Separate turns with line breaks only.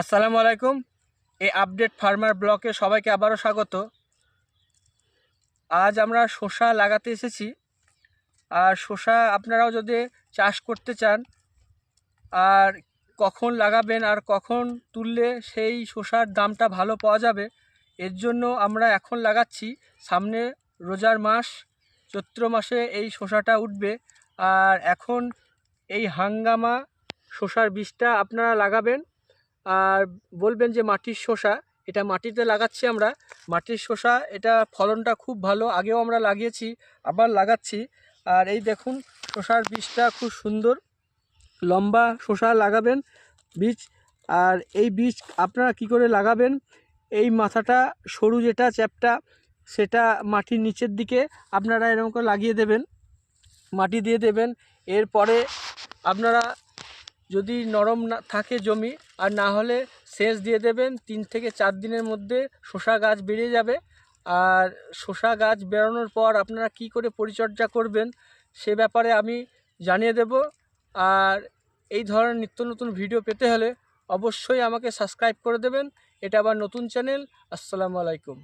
আসসালামু আলাইকুম। এই আপডেট ফার্মার ব্লকে সবাইকে আবারও স্বাগত। আজ আমরা শসা লাগাতে এসেছি। আর শসা আপনারাও যদি চাষ করতে চান, আর কখন লাগাবেন আর কখন তুললে সেই শসার দামটা ভালো পাওয়া যাবে, এর জন্য আমরা এখন লাগাচ্ছি। সামনে রোজার মাস, চৈত্র মাসে এই শসাটা উঠবে। আর এখন এই হাঙ্গামা শসার বীজটা আপনারা লাগাবেন। আর বলবেন যে মাটির শসা, এটা মাটিতে লাগাচ্ছি আমরা। মাটির শসা, এটা ফলনটা খুব ভালো, আগেও আমরা লাগিয়েছি, আবার লাগাচ্ছি। আর এই দেখুন, শসার বীজটা খুব সুন্দর। লম্বা শসা লাগাবেন বীজ। আর এই বীজ আপনারা কি করে লাগাবেন? এই মাথাটা, সরু যেটা চ্যাপটা, সেটা মাটির নিচের দিকে আপনারা এরকম করে লাগিয়ে দেবেন। মাটি দিয়ে দেবেন। এরপরে আপনারা যদি নরম না থাকে জমি, আর না হলে সেচ দিয়ে দেবেন, তিন থেকে চার দিনের মধ্যে শসা গাছ বেরিয়ে যাবে। আর শসা গাছ বেরোনোর পর আপনারা কি করে পরিচর্যা করবেন, সে ব্যাপারে আমি জানিয়ে দেব। আর এই ধরনের নিত্য নতুন ভিডিও পেতে হলে অবশ্যই আমাকে সাবস্ক্রাইব করে দেবেন। এটা আবার নতুন চ্যানেল। আসসালামু আলাইকুম।